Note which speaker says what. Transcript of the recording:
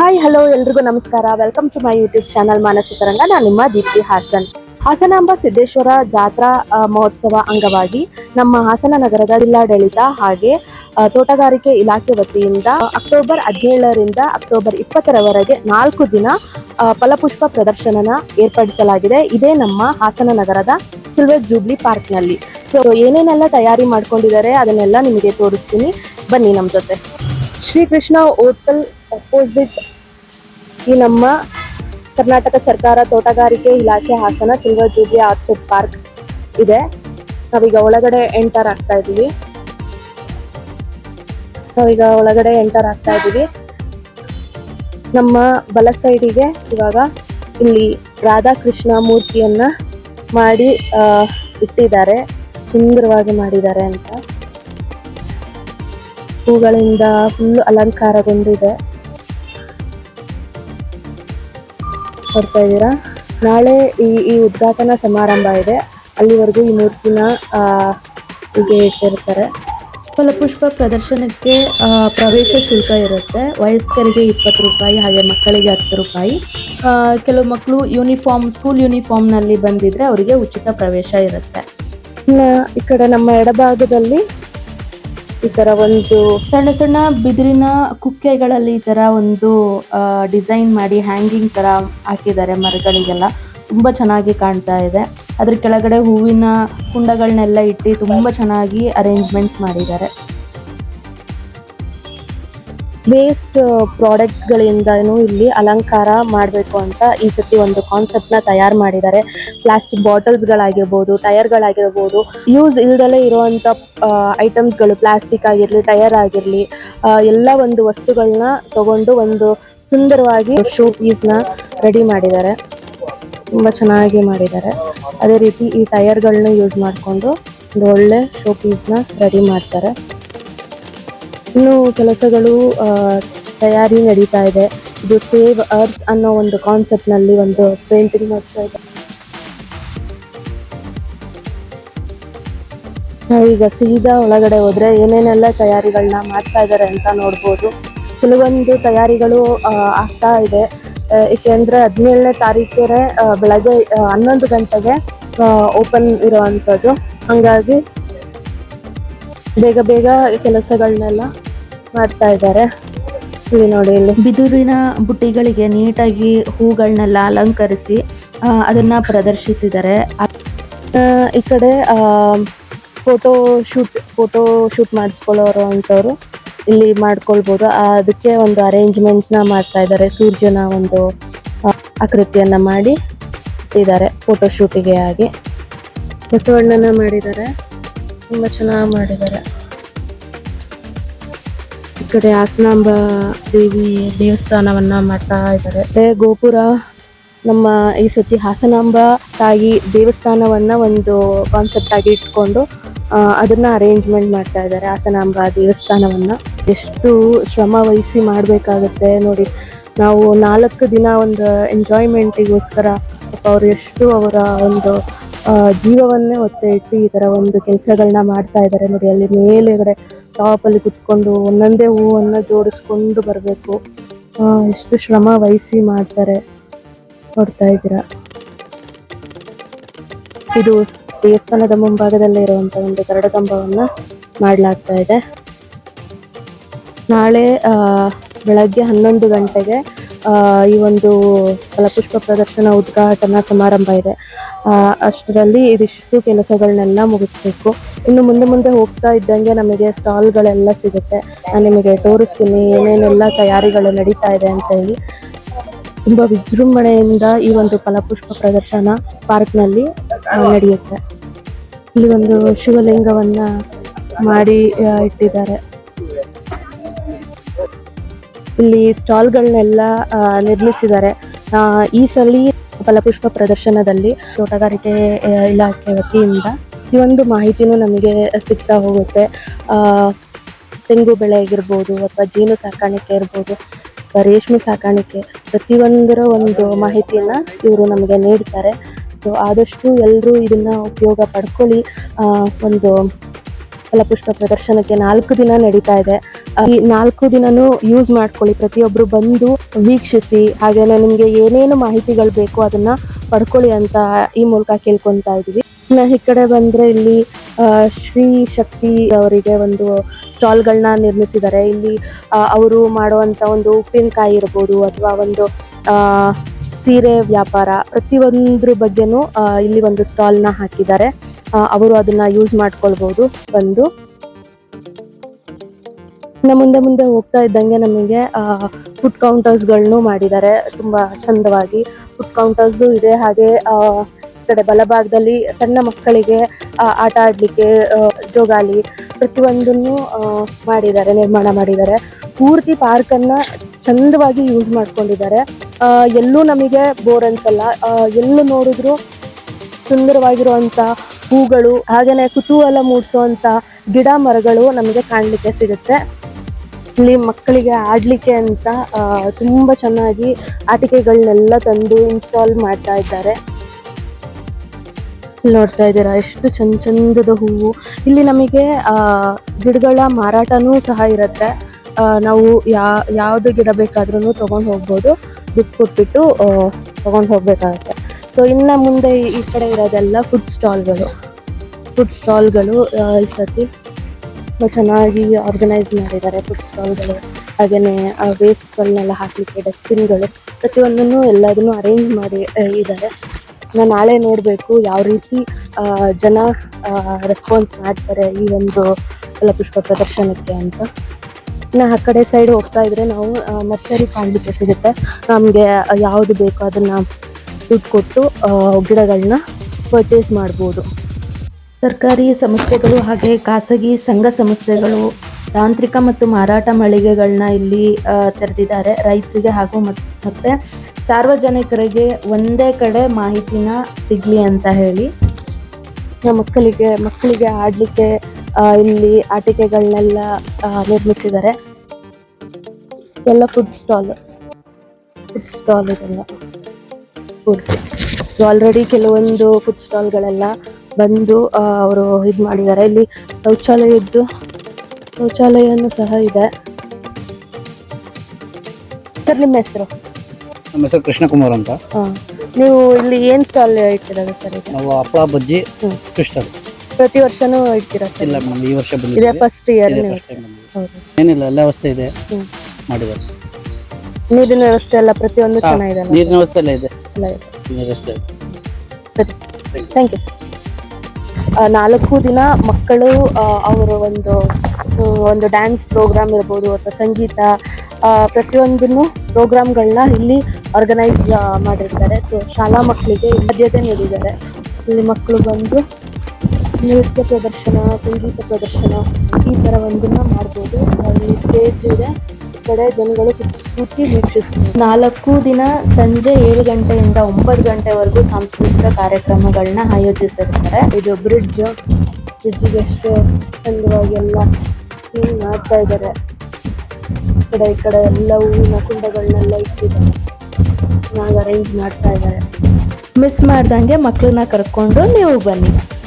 Speaker 1: Hi hello ಎಲ್ರಿಗೂ ನಮಸ್ಕಾರ. Welcome to my YouTube channel Manasa Taranga ನಾನು ನಿಮ್ಮ ದೀಪ್ತಿ ಹಾಸನ್. ಹಾಸನಾಂಬ ಸಿದ್ದೇಶ್ವರ ಜಾತ್ರಾ ಮಹೋತ್ಸವ ಅಂಗವಾಗಿ ನಮ್ಮ ಹಾಸನ ನಗರದ ಜಿಲ್ಲಾಡಳಿತ ಹಾಗೆ ತೋಟಗಾರಿಕೆ ಇಲಾಖೆ ವತಿಯಿಂದ ಅಕ್ಟೋಬರ್ ಹದಿನೇಳರಿಂದ ಅಕ್ಟೋಬರ್ ಇಪ್ಪತ್ತರವರೆಗೆ ನಾಲ್ಕು ದಿನ ಫಲಪುಷ್ಪ ಪ್ರದರ್ಶನನ ಏರ್ಪಡಿಸಲಾಗಿದೆ. ಇದೇ ನಮ್ಮ ಹಾಸನ ನಗರದ ಸಿಲ್ವರ್ ಜೂಬ್ಲಿ ಪಾರ್ಕ್ನಲ್ಲಿ ಸೊ ಏನೇನೆಲ್ಲ ತಯಾರಿ ಮಾಡ್ಕೊಂಡಿದ್ದಾರೆ ಅದನ್ನೆಲ್ಲ ನಿಮಗೆ ತೋರಿಸ್ತೀನಿ. ಬನ್ನಿ ನಮ್ಮ ಜೊತೆ. ಶ್ರೀಕೃಷ್ಣ ಹೋಟೆಲ್ ಅಪೋಸಿಟ್ ಈ ನಮ್ಮ ಕರ್ನಾಟಕ ಸರ್ಕಾರ ತೋಟಗಾರಿಕೆ ಇಲಾಖೆ Hassan silver jubilee orchard park ಇದೆ. ನಾವೀಗ ಒಳಗಡೆ ಎಂಟರ್ ಆಗ್ತಾ ಇದೀವಿ ನಾವೀಗ ಒಳಗಡೆ ಎಂಟರ್ ಆಗ್ತಾ ಇದೀವಿ ನಮ್ಮ ಬಲ ಸೈಡಿಗೆ ಇವಾಗ ಇಲ್ಲಿ ರಾಧಾಕೃಷ್ಣ ಮೂರ್ತಿಯನ್ನ ಮಾಡಿ ಇಟ್ಟಿದ್ದಾರೆ. ಸುಂದರವಾಗಿ ಮಾಡಿದ್ದಾರೆ ಅಂತ. ಹೂಗಳಿಂದ ಫುಲ್ ಅಲಂಕಾರಗೊಂಡಿದೆ. ನೋಡ್ತಾ ಇದ್ದೀರಾ? ನಾಳೆ ಈ ಈ ಉದ್ಘಾಟನಾ ಸಮಾರಂಭ ಇದೆ. ಅಲ್ಲಿವರೆಗೂ ಈ ಮೂರ್ತಿನ ಹೀಗೆ ಇಟ್ಟಿರ್ತಾರೆ. ಫಲಪುಷ್ಪ ಪ್ರದರ್ಶನಕ್ಕೆ ಪ್ರವೇಶ ಶುಲ್ಕ ಇರುತ್ತೆ. ವಯಸ್ಕರಿಗೆ ಇಪ್ಪತ್ತು ರೂಪಾಯಿ ಹಾಗೆ ಮಕ್ಕಳಿಗೆ ಹತ್ತು ರೂಪಾಯಿ. ಕೆಲವು ಮಕ್ಕಳು ಯೂನಿಫಾರ್ಮ್ ಸ್ಕೂಲ್ ಯೂನಿಫಾರ್ಮ್ನಲ್ಲಿ ಬಂದಿದ್ರೆ ಅವರಿಗೆ ಉಚಿತ ಪ್ರವೇಶ ಇರುತ್ತೆ. ಇನ್ನು ಈ ಕಡೆ ನಮ್ಮ ಎಡಭಾಗದಲ್ಲಿ ಈ ತರ ಒಂದು ಸಣ್ಣ ಸಣ್ಣ ಬಿದಿರಿನ ಕುಕ್ಕೆಗಳಲ್ಲಿ ಈ ತರ ಒಂದು ಡಿಸೈನ್ ಮಾಡಿ ಹ್ಯಾಂಗಿಂಗ್ ತರ ಹಾಕಿದ್ದಾರೆ ಮರಗಳಿಗೆಲ್ಲ. ತುಂಬಾ ಚೆನ್ನಾಗಿ ಕಾಣ್ತಾ ಇದೆ. ಅದ್ರ ಕೆಳಗಡೆ ಹೂವಿನ ಕುಂಡಗಳನ್ನೆಲ್ಲ ಇಟ್ಟು ತುಂಬಾ ಚೆನ್ನಾಗಿ ಅರೇಂಜ್ಮೆಂಟ್ಸ್ ಮಾಡಿದ್ದಾರೆ. ವೇಸ್ಟ್ ಪ್ರಾಡಕ್ಟ್ಸ್ಗಳಿಂದನೂ ಇಲ್ಲಿ ಅಲಂಕಾರ ಮಾಡಬೇಕು ಅಂತ ಈ ಸತಿ ಒಂದು ಕಾನ್ಸೆಪ್ಟ್ನ ತಯಾರು ಮಾಡಿದ್ದಾರೆ. ಪ್ಲಾಸ್ಟಿಕ್ ಬಾಟಲ್ಸ್ಗಳಾಗಿರ್ಬೋದು ಟೈರ್ಗಳಾಗಿರ್ಬೋದು ಯೂಸ್ ಇಲ್ದಲೇ ಇರುವಂಥ ಐಟಮ್ಸ್ಗಳು ಪ್ಲಾಸ್ಟಿಕ್ ಆಗಿರಲಿ ಟೈರ್ ಆಗಿರಲಿ ಎಲ್ಲ ಒಂದು ವಸ್ತುಗಳನ್ನ ತಗೊಂಡು ಒಂದು ಸುಂದರವಾಗಿ ಶೋ ಪೀಸ್ನ ರೆಡಿ ಮಾಡಿದ್ದಾರೆ. ತುಂಬ ಚೆನ್ನಾಗಿ ಮಾಡಿದ್ದಾರೆ. ಅದೇ ರೀತಿ ಈ ಟೈರ್ಗಳನ್ನ ಯೂಸ್ ಮಾಡಿಕೊಂಡು ಒಂದು ಒಳ್ಳೆ ಶೋ ಪೀಸ್ನ ರೆಡಿ ಮಾಡ್ತಾರೆ. ಇನ್ನು ಕೆಲಸಗಳು ತಯಾರಿ ನಡೀತಾ ಇದೆ. ಇದು ಸೇವ್ ಅರ್ತ್ ಅನ್ನೋ ಒಂದು ಕಾನ್ಸೆಪ್ಟ್ನಲ್ಲಿ ಒಂದು ಪೇಂಟಿಂಗ್ ಮಾಡ್ತಾ ಇದೆ. ಈಗ ಸೀದಾ ಒಳಗಡೆ ಹೋದ್ರೆ ಏನೇನೆಲ್ಲ ತಯಾರಿಗಳನ್ನ ಮಾಡ್ತಾ ಇದ್ದಾರೆ ಅಂತ ನೋಡ್ಬೋದು. ಕೆಲವೊಂದು ತಯಾರಿಗಳು ಆಗ್ತಾ ಇದೆ. ಏಕೆಂದ್ರೆ ಹದಿನೇಳನೇ ತಾರೀಕಿಗೆ ಬೆಳಗ್ಗೆ ಹನ್ನೊಂದು ಗಂಟೆಗೆ ಓಪನ್ ಇರುವಂಥದ್ದು. ಹಂಗಾಗಿ ಬೇಗ ಬೇಗ ಕೆಲಸಗಳನ್ನೆಲ್ಲ ಮಾಡ್ತಾ ಇದ್ದಾರೆ. ಇಲ್ಲಿ ನೋಡಿ ಇಲ್ಲಿ. ಬಿದಿರಿನ ಬುಟ್ಟಿಗಳಿಗೆ ನೀಟಾಗಿ ಹೂಗಳನ್ನೆಲ್ಲ ಅಲಂಕರಿಸಿ ಅದನ್ನ ಪ್ರದರ್ಶಿಸಿದ್ದಾರೆ. ಈ ಕಡೆ ಫೋಟೋ ಶೂಟ್ ಫೋಟೋ ಶೂಟ್ ಮಾಡಿಸ್ಕೊಳ್ಳೋರು ಅಂಥವ್ರು ಇಲ್ಲಿ ಮಾಡ್ಕೊಳ್ಬೋದು. ಅದಕ್ಕೆ ಒಂದು ಅರೇಂಜ್ಮೆಂಟ್ಸ್ನ ಮಾಡ್ತಾ ಇದ್ದಾರೆ. ಸೂರ್ಯನ ಒಂದು ಆಕೃತಿಯನ್ನು ಆಕೃತಿಯನ್ನ ಮಾಡಿ ಇದ್ದಾರೆ ಫೋಟೋ ಶೂಟಿಗೆ ಆಗಿ. ಬಸವಣ್ಣನ ಮಾಡಿದ್ದಾರೆ. ತುಂಬ ಚೆನ್ನಾಗಿ ಮಾಡಿದ್ದಾರೆ. ಈ ಕಡೆ ಹಾಸನಾಂಬ ದೇವಿ ದೇವಸ್ಥಾನವನ್ನ ಮಾಡ್ತಾ ಇದ್ದಾರೆ. ಗೋಪುರ, ನಮ್ಮ ಈ ಸತಿ ಹಾಸನಾಂಬ ತಾಯಿ ದೇವಸ್ಥಾನವನ್ನ ಒಂದು ಕಾನ್ಸೆಪ್ಟ್ ಆಗಿ ಇಟ್ಕೊಂಡು ಅದನ್ನ ಅರೇಂಜ್ಮೆಂಟ್ ಮಾಡ್ತಾ ಇದ್ದಾರೆ ಹಾಸನಾಂಬ ದೇವಸ್ಥಾನವನ್ನ. ಎಷ್ಟು ಶ್ರಮ ವಹಿಸಿ ಮಾಡಬೇಕಾಗುತ್ತೆ ನೋಡಿ. ನಾವು ನಾಲ್ಕು ದಿನ ಒಂದು ಎಂಜಾಯ್ಮೆಂಟಿಗೋಸ್ಕರ ಅವ್ರು ಎಷ್ಟು ಅವರ ಒಂದು ಜೀವವನ್ನೇ ಒತ್ತೆ ಇಟ್ಟು ಈ ಥರ ಒಂದು ಕೆಲಸಗಳನ್ನ ಮಾಡ್ತಾ ಇದ್ದಾರೆ ನೋಡಿ, ಅಲ್ಲಿ ಮೇಲೆಗಡೆ ಟಾಪಲ್ಲಿ ಕುತ್ಕೊಂಡು ಒಂದೊಂದೇ ಹೂವನ್ನು ಜೋಡಿಸ್ಕೊಂಡು ಬರಬೇಕು. ಎಷ್ಟು ಶ್ರಮ ವಹಿಸಿ ಮಾಡ್ತಾರೆ ನೋಡ್ತಾ ಇದ್ದೀರಾ. ಇದು ದೇವಸ್ಥಾನದ ಮುಂಭಾಗದಲ್ಲೇ ಇರುವಂತ ಒಂದು ಗರುಡ ಕಂಬವನ್ನ ಮಾಡಲಾಗ್ತಾ ಇದೆ. ನಾಳೆ ಬೆಳಗ್ಗೆ ಹನ್ನೊಂದು ಗಂಟೆಗೆ ಈ ಒಂದು ಫಲಪುಷ್ಪ ಪ್ರದರ್ಶನ ಉದ್ಘಾಟನಾ ಸಮಾರಂಭ ಇದೆ. ಅಷ್ಟರಲ್ಲಿ ಇದಿಷ್ಟು ಕೆಲಸಗಳನ್ನೆಲ್ಲ ಮುಗಿಸ್ಬೇಕು. ಇನ್ನು ಮುಂದೆ ಮುಂದೆ ಹೋಗ್ತಾ ಇದ್ದಂಗೆ ನಮಗೆ ಸ್ಟಾಲ್ಗಳೆಲ್ಲ ಸಿಗುತ್ತೆ. ನಾನು ನಿಮಗೆ ತೋರಿಸ್ತೀನಿ, ಏನೇನೆಲ್ಲ ತಯಾರಿಗಳು ನಡೀತಾ ಇದೆ ಅಂತ ಹೇಳಿ. ತುಂಬಾ ವಿಜೃಂಭಣೆಯಿಂದ ಈ ಒಂದು ಫಲಪುಷ್ಪ ಪ್ರದರ್ಶನ ಪಾರ್ಕ್ನಲ್ಲಿ ನಡೆಯುತ್ತೆ. ಇಲ್ಲಿ ಒಂದು ಶಿವಲಿಂಗವನ್ನು ಮಾಡಿ ಇಟ್ಟಿದ್ದಾರೆ. ಇಲ್ಲಿ ಸ್ಟಾಲ್ಗಳನ್ನೆಲ್ಲ ನಿರ್ಮಿಸಿದ್ದಾರೆ. ಈ ಸಲ ಫಲಪುಷ್ಪ ಪ್ರದರ್ಶನದಲ್ಲಿ ತೋಟಗಾರಿಕೆ ಇಲಾಖೆ ವತಿಯಿಂದ ಈ ಒಂದು ಮಾಹಿತಿನೂ ನಮಗೆ ಸಿಗ್ತಾ ಹೋಗುತ್ತೆ. ತೆಂಗು ಬೆಳೆ ಆಗಿರ್ಬೋದು ಅಥವಾ ಜೇನು ಸಾಕಾಣಿಕೆ ಇರ್ಬೋದು, ಅಥವಾ ರೇಷ್ಮೆ ಸಾಕಾಣಿಕೆ, ಪ್ರತಿಯೊಂದರ ಒಂದು ಮಾಹಿತಿಯನ್ನು ಇವರು ನಮಗೆ ನೀಡ್ತಾರೆ. ಸೊ ಆದಷ್ಟು ಎಲ್ಲರೂ ಇದನ್ನು ಉಪಯೋಗ ಪಡ್ಕೊಳ್ಳಿ. ಒಂದು ಫಲಪುಷ್ಪ ಪ್ರದರ್ಶನಕ್ಕೆ ನಾಲ್ಕು ದಿನ ನಡೀತಾ ಇದೆ. ಈ ನಾಲ್ಕು ದಿನನೂ ಯೂಸ್ ಮಾಡ್ಕೊಳ್ಳಿ. ಪ್ರತಿಯೊಬ್ರು ಬಂದು ವೀಕ್ಷಿಸಿ ಹಾಗೇನೆ ನಿಮ್ಗೆ ಏನೇನು ಮಾಹಿತಿಗಳು ಬೇಕು ಅದನ್ನ ಪಡ್ಕೊಳ್ಳಿ ಅಂತ ಈ ಮೂಲಕ ಕೇಳ್ಕೊಂತಾ ಇದೀವಿ ಇನ್ನ ಈ ಕಡೆ ಬಂದ್ರೆ ಇಲ್ಲಿ ಶ್ರೀ ಶಕ್ತಿ ಅವರಿಗೆ ಒಂದು ಸ್ಟಾಲ್ಗಳನ್ನ ನಿರ್ಮಿಸಿದ್ದಾರೆ. ಇಲ್ಲಿ ಅವರು ಮಾಡುವಂತ ಒಂದು ಉಪ್ಪಿನಕಾಯಿ ಇರ್ಬೋದು ಅಥವಾ ಒಂದು ಆ, ಸೀರೆ ವ್ಯಾಪಾರ ಪ್ರತಿಯೊಂದ್ರ ಬಗ್ಗೆನು ಇಲ್ಲಿ ಒಂದು ಸ್ಟಾಲ್ನ ಹಾಕಿದ್ದಾರೆ. ಆ, ಅವರು ಅದನ್ನ ಯೂಸ್ ಮಾಡ್ಕೊಳ್ಬಹುದು ಬಂದು. ಇನ್ನು ಮುಂದೆ ಮುಂದೆ ಹೋಗ್ತಾ ಇದ್ದಂಗೆ ನಮಗೆ ಫುಡ್ ಕೌಂಟರ್ಸ್ಗಳನ್ನು ಮಾಡಿದ್ದಾರೆ. ತುಂಬಾ ಚಂದವಾಗಿ ಫುಡ್ ಕೌಂಟರ್ಸ್ ಇದೆ. ಹಾಗೆ ಕಡೆ ಬಲಭಾಗದಲ್ಲಿ ಸಣ್ಣ ಮಕ್ಕಳಿಗೆ ಆಟ ಆಡ್ಲಿಕ್ಕೆ ಜೋಗಾಲಿ ಪ್ರತಿಯೊಂದನ್ನು ಮಾಡಿದ್ದಾರೆ, ನಿರ್ಮಾಣ ಮಾಡಿದ್ದಾರೆ. ಪೂರ್ತಿ ಪಾರ್ಕ್ ಅನ್ನ ಚಂದವಾಗಿ ಯೂಸ್ ಮಾಡ್ಕೊಂಡಿದ್ದಾರೆ. ಎಲ್ಲೂ ನಮಗೆ ಬೋರ್ ಅನ್ಸಲ್ಲ. ಎಲ್ಲೂ ನೋಡಿದ್ರು ಸುಂದರವಾಗಿರುವಂತ ಹೂಗಳು, ಹಾಗೇನೆ ಕುತೂಹಲ ಮೂಡಿಸುವಂತ ಗಿಡ ಮರಗಳು ನಮಗೆ ಕಾಣಲಿಕ್ಕೆ ಸಿಗುತ್ತೆ. ಇಲ್ಲಿ ಮಕ್ಕಳಿಗೆ ಆಡ್ಲಿಕ್ಕೆ ಅಂತ ತುಂಬಾ ಚೆನ್ನಾಗಿ ಆಟಿಕೆಗಳನ್ನೆಲ್ಲ ತಂದು ಇನ್ಸ್ಟಾಲ್ ಮಾಡ್ತಾ ಇದ್ದಾರೆ. ನೋಡ್ತಾ ಇದ್ದೀರಾ, ಎಷ್ಟು ಚಂದ ಚಂದದ ಹೂವು. ಇಲ್ಲಿ ನಮಗೆ ಗಿಡಗಳ ಮಾರಾಟನೂ ಸಹ ಇರುತ್ತೆ. ನಾವು ಯಾ, ಯಾವ್ದು ಗಿಡ ಬೇಕಾದ್ರೂ ತಗೊಂಡು ಹೋಗ್ಬೋದು. ದುಡ್ಡು ಕೊಟ್ಬಿಟ್ಟು ತಗೊಂಡು ಹೋಗ್ಬೇಕಾಗತ್ತೆ. ಸೊ ಇನ್ನ ಮುಂದೆ ಈ- ಕಡೆ ಇರೋದೆಲ್ಲ ಫುಡ್ ಸ್ಟಾಲ್ಗಳು ಫುಡ್ ಸ್ಟಾಲ್ಗಳು ಈ ಸತಿ ಚೆನ್ನಾಗಿ ಆರ್ಗನೈಸ್ ಮಾಡಿದ್ದಾರೆ ಫುಡ್ ಸ್ಟಾಲ್ಗಳು ಹಾಗೇನೆ ವೇಸ್ಟ್ಗಳನ್ನೆಲ್ಲ ಹಾಕ್ಲಿಕ್ಕೆ ಡಸ್ಟ್ಬಿನ್ಗಳು ಪ್ರತಿಯೊಂದನ್ನು ಎಲ್ಲದನ್ನು ಅರೇಂಜ್ ಮಾಡಿ ಆ, ಇದ್ದಾರೆ. ನಾನು ನಾಳೆ ನೋಡಬೇಕು ಯಾವ ರೀತಿ ಜನ ರೆಸ್ಪಾನ್ಸ್ ಮಾಡ್ತಾರೆ ಈ ಒಂದು ಫಲಪುಷ್ಪ ಪ್ರದರ್ಶನಕ್ಕೆ ಅಂತ. ಇನ್ನು ಆ ಕಡೆ ಸೈಡ್ ಹೋಗ್ತಾ ಇದ್ರೆ ನಾವು ನರ್ಸರಿ ಕಾಣಲಿಕ್ಕೆ ಸಿಗುತ್ತೆ. ನಮಗೆ ಯಾವುದು ಬೇಕೋ ಅದನ್ನ ದುಡ್ಡು ಕೊಟ್ಟು ಗಿಡಗಳನ್ನ ಪರ್ಚೇಸ್ ಮಾಡ್ಬೋದು. ಸರ್ಕಾರಿ ಸಂಸ್ಥೆಗಳು ಹಾಗೆ ಖಾಸಗಿ ಸಂಘ ಸಂಸ್ಥೆಗಳು ತಾಂತ್ರಿಕ ಮತ್ತು ಮಾರಾಟ ಮಳಿಗೆಗಳನ್ನ ಇಲ್ಲಿ ತೆರೆದಿದ್ದಾರೆ. ರೈತರಿಗೆ ಹಾಗೂ ಮತ್- ಮತ್ತೆ ಸಾರ್ವಜನಿಕರಿಗೆ ಒಂದೇ ಕಡೆ ಮಾಹಿತಿನ ಸಿಗ್ಲಿ ಅಂತ ಹೇಳಿ. ಮಕ್ಕಳಿಗೆ ಮಕ್ಕಳಿಗೆ ಆಡ್ಲಿಕ್ಕೆ ಇಲ್ಲಿ ಆಟಿಕೆಗಳನ್ನೆಲ್ಲ ನಿರ್ಮಿಸಿದ್ದಾರೆ. ಎಲ್ಲ ಫುಡ್ ಸ್ಟಾಲ್ ಫುಡ್ ಸ್ಟಾಲ್ ಇದೆಲ್ಲ. ಆಲ್ರೆಡಿ ಕೆಲವೊಂದು ಫುಡ್ ಸ್ಟಾಲ್ಗಳೆಲ್ಲ ಬಂದು ಅವರು ಇದು ಮಾಡಿದ್ದಾರೆ. ಇಲ್ಲಿ ಶೌಚಾಲಯದ್ದು ಶೌಚಾಲಯನೂ ಸಹ ಇದೆ. ಸರ್ ನಿಮ್ಮ ಹೆಸರು?
Speaker 2: ನಮ್ಮ ಹೆಸರು ಕೃಷ್ಣಕುಮಾರ್ ಅಂತ.
Speaker 1: ಹಾಂ. ನೀವು ಇಲ್ಲಿ ಏನು ಸ್ಟಾಲ್ ಇಟ್ಟಿರೋದು ಸರ್ ಇದು
Speaker 2: ನಾವು ಹಪ್ಪಳ ಬಜ್ಜಿ ಕೃಷ್ಣ
Speaker 1: ಪ್ರತಿ ವರ್ಷನೂ ಇಡ್ತೀರಾ ಸರ್
Speaker 2: ಇಲ್ಲ ಮೇಡಮ್ ಈ ವರ್ಷ
Speaker 1: ಇದೇ
Speaker 2: ಬಂದಿದೆ
Speaker 1: ಫಸ್ಟ್ ಇಯರ್
Speaker 2: ಇದೇ
Speaker 1: ನೀವು. ಹೌದು.
Speaker 2: ಏನಿಲ್ಲ ಎಲ್ಲ ವ್ಯವಸ್ಥೆ ಇದೆ.
Speaker 1: ಹ್ಮ್.
Speaker 2: ಮಾಡಿದ್ದಾರೆ.
Speaker 1: ನೀರಿನ ವ್ಯವಸ್ಥೆ ಎಲ್ಲ ಪ್ರತಿಯೊಂದು
Speaker 2: ಹಾ,
Speaker 1: ಚೆನ್ನಾಗಿದೆ?
Speaker 2: ನೀರಿನ ವ್ಯವಸ್ಥೆ ಎಲ್ಲ ಇದೆ.
Speaker 1: ಸರಿ ಥ್ಯಾಂಕ್ ಯು ಸರ್ ನಾಲ್ಕು ದಿನ ಮಕ್ಕಳು ಅವರು ಒಂದು ಒಂದು ಡ್ಯಾನ್ಸ್ ಪ್ರೋಗ್ರಾಮ್ ಇರ್ಬೋದು ಅಥವಾ ಸಂಗೀತ ಪ್ರತಿಯೊಂದನ್ನು ಪ್ರೋಗ್ರಾಮ್ಗಳನ್ನ ಇಲ್ಲಿ ಆರ್ಗನೈಸ್ ಮಾಡಿರ್ತಾರೆ. ಸೊ ಶಾಲಾ ಮಕ್ಕಳಿಗೆ ಆದ್ಯತೆ ನೀಡಿದ್ದಾರೆ. ಇಲ್ಲಿ ಮಕ್ಕಳು ಬಂದು ನೃತ್ಯ ಪ್ರದರ್ಶನ ಸಂಗೀತ ಪ್ರದರ್ಶನ ಈ ಥರ ಒಂದನ್ನು ಮಾಡ್ಬೋದು. ಅಲ್ಲಿ ಸ್ಟೇಜ್ ಇದೆ. ಕಡೆ ಜನಗಳು ಕೂತ್- ವೀಕ್ಷಿಸ್ತಾರೆ. ನಾಲ್ಕು ದಿನ ಸಂಜೆ ಏಳು ಗಂಟೆಯಿಂದ ಒಂಬತ್ತು ಗಂಟೆವರೆಗೂ ಸಾಂಸ್ಕೃತಿಕ ಕಾರ್ಯಕ್ರಮಗಳನ್ನ ಆಯೋಜಿಸಿರ್ತಾರೆ. ಇದು ಬ್ರಿಡ್ಜ್ ಬ್ರಿಡ್ಜಿಗೆ ಎಷ್ಟು ಚಂದವಾಗಿ ಎಲ್ಲ ಕ್ಲೀನ್ ಮಾಡ್ತಾ ಇದ್ದಾರೆ. ಈ ಕಡೆ ಈ ಕಡೆ ಎಲ್ಲ ಹೂವಿನ ಕುಂಡಗಳನ್ನೆಲ್ಲ ಇಟ್ಟಿದ್ದಾರೆ. ಚೆನ್ನಾಗಿ ಅರೇಂಜ್ ಮಾಡ್ತಾ ಇದ್ದಾರೆ. ಮಿಸ್ ಮಾಡ್ದಂಗೆ ಮಕ್ಕಳನ್ನ ಕರ್ಕೊಂಡು ನೀವು ಬನ್ನಿ.